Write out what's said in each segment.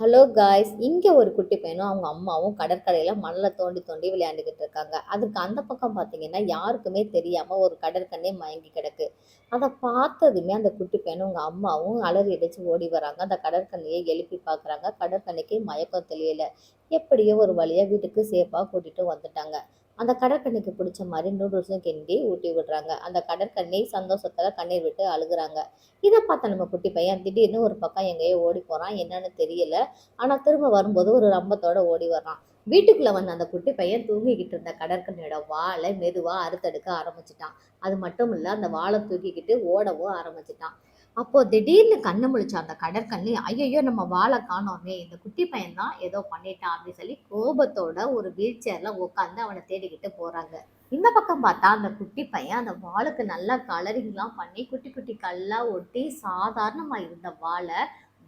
Hello guys இங்கே ஒரு குட்டி பையனும் அவங்க அம்மாவும் கடற்கரையில் மண்ணில் தோண்டி தோண்டி விளையாண்டுக்கிட்டு இருக்காங்க. அதுக்கு அந்த பக்கம் பார்த்தீங்கன்னா யாருக்குமே தெரியாமல் ஒரு கடற்கண்ணே மயங்கி கிடக்கு. அதை பார்த்ததுமே அந்த குட்டி பையனும் அவங்க அம்மாவும் அலறி அடிச்சு ஓடி வராங்க. அந்த கடற்கண்ணையை எழுப்பி பார்க்குறாங்க கடற்கண்ணைக்கு மயக்கம் தெரியல எப்படியோ ஒரு வழியாக வீட்டுக்கு சேஃபாக கூட்டிகிட்டு வந்துட்டாங்க. அந்த கடற்கண்ணிக்கு பிடிச்ச மாதிரி நூடுல்ஸும் கிண்டி ஊட்டி விடுறாங்க. அந்த கடற்கண்ணி சந்தோஷத்தில் கண்ணீர் விட்டு அழுகுறாங்க. இதை பார்த்த நம்ம குட்டி பையன் திடீர்னு ஒரு பக்கம் எங்கேயோ ஓடி போகிறான் என்னன்னு தெரியல. ஆனால் திரும்ப வரும்போது ஒரு ரம்பத்தோட ஓடி வர்றான். வீட்டுக்குள்ளே வந்த அந்த குட்டி பையன் தூங்கிக்கிட்டு இருந்த கடற்கண்ணியோட வாழை மெதுவாக அறுத்தெடுக்க ஆரம்பிச்சிட்டான். அது மட்டும் இல்லை அந்த வாழை தூக்கிக்கிட்டு ஓடவும் ஆரம்பிச்சிட்டான். அப்போது திடீர்னு கண்ணு முழிச்ச அந்த கடற்கண்ணி ஐயையோ நம்ம வாழை காணோமே இந்த குட்டி பையன் தான் ஏதோ பண்ணிட்டான் அப்படின்னு சொல்லி கோபத்தோட ஒரு வீல் சேரில் உட்காந்து அவனை தேடிக்கிட்டு போகிறாங்க இந்த பக்கம் பார்த்தா அந்த குட்டி பையன் அந்த வாளுக்கு நல்லா கலரிங்லாம் பண்ணி குட்டி குட்டி கல்லாக ஒட்டி சாதாரணமாக இருந்த வாழை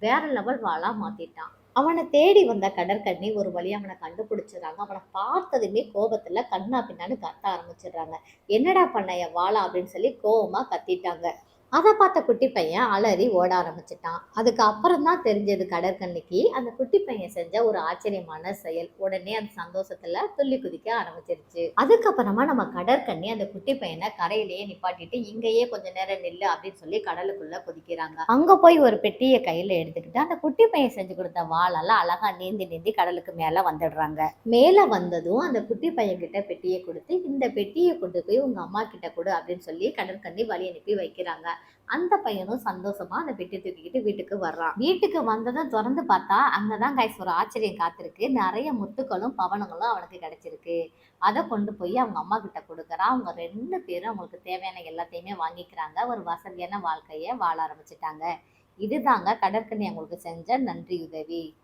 வேற லெவல் வாளா மாற்றிட்டான் அவனை தேடி வந்த கடற்கண்ணி ஒரு வழி அவனை கண்டுபிடிச்சிடுறாங்க. அவனை பார்த்ததுமே கோபத்தில் கண்ணா பின்னான்னு கத்த ஆரம்பிச்சிடுறாங்க. என்னடா பண்ண என் வாழா அப்படின்னு சொல்லி கோபமாக கத்திட்டாங்க. அதை பார்த்த குட்டி பையன் அலறி ஓட ஆரம்பிச்சிட்டான். அதுக்கு அப்புறம் தான் தெரிஞ்சது கடற்கண்ணிக்கு அந்த குட்டி பையன் செஞ்ச ஒரு ஆச்சரியமான செயல். உடனே அந்த சந்தோஷத்துல துள்ளி குதிக்க ஆரம்பிச்சிருச்சு. அதுக்கப்புறமா நம்ம கடற்கண்ணி அந்த குட்டி பையனை கரையிலேயே நிப்பாட்டிட்டு இங்கேயே கொஞ்ச நேரம் நில்லு அப்படின்னு சொல்லி கடலுக்குள்ள குதிக்கிறாங்க. அங்க போய் ஒரு பெட்டியை கையில எடுத்துக்கிட்டு அந்த குட்டி பையன் செஞ்சு கொடுத்த வாழெல்லாம் அழகா நீந்தி நீந்தி கடலுக்கு மேல வந்துடுறாங்க. மேல வந்ததும் அந்த குட்டி பையன் கிட்ட பெட்டியை கொடுத்து இந்த பெட்டியை கொண்டு போய் உங்க அம்மா கிட்ட கொடு அப்படின்னு சொல்லி கடற்கண்ணி வழி அனுப்பி வைக்கிறாங்க. அந்த பையனும் சந்தோஷமா அந்த பெட்டி தூக்கிக்கிட்டு வீட்டுக்கு வர்றான். வீட்டுக்கு வந்ததும் திறந்து பார்த்தா அங்கதான் கைஸ் ஒரு ஆச்சரியம் காத்திருக்கு. நிறைய முத்துக்களும் பவனங்களும் அவனுக்கு கிடைச்சிருக்கு. அதை கொண்டு போய் அவங்க அம்மா கிட்ட கொடுக்குறான் அவங்க ரெண்டு பேரும் அவங்களுக்கு தேவையான எல்லாத்தையுமே வாங்கிக்கிறாங்க. ஒரு வசதியான வாழ்க்கையை வாழ ஆரம்பிச்சிட்டாங்க. இதுதாங்க கடற்கனி அவங்களுக்கு செஞ்ச நன்றி உதவி.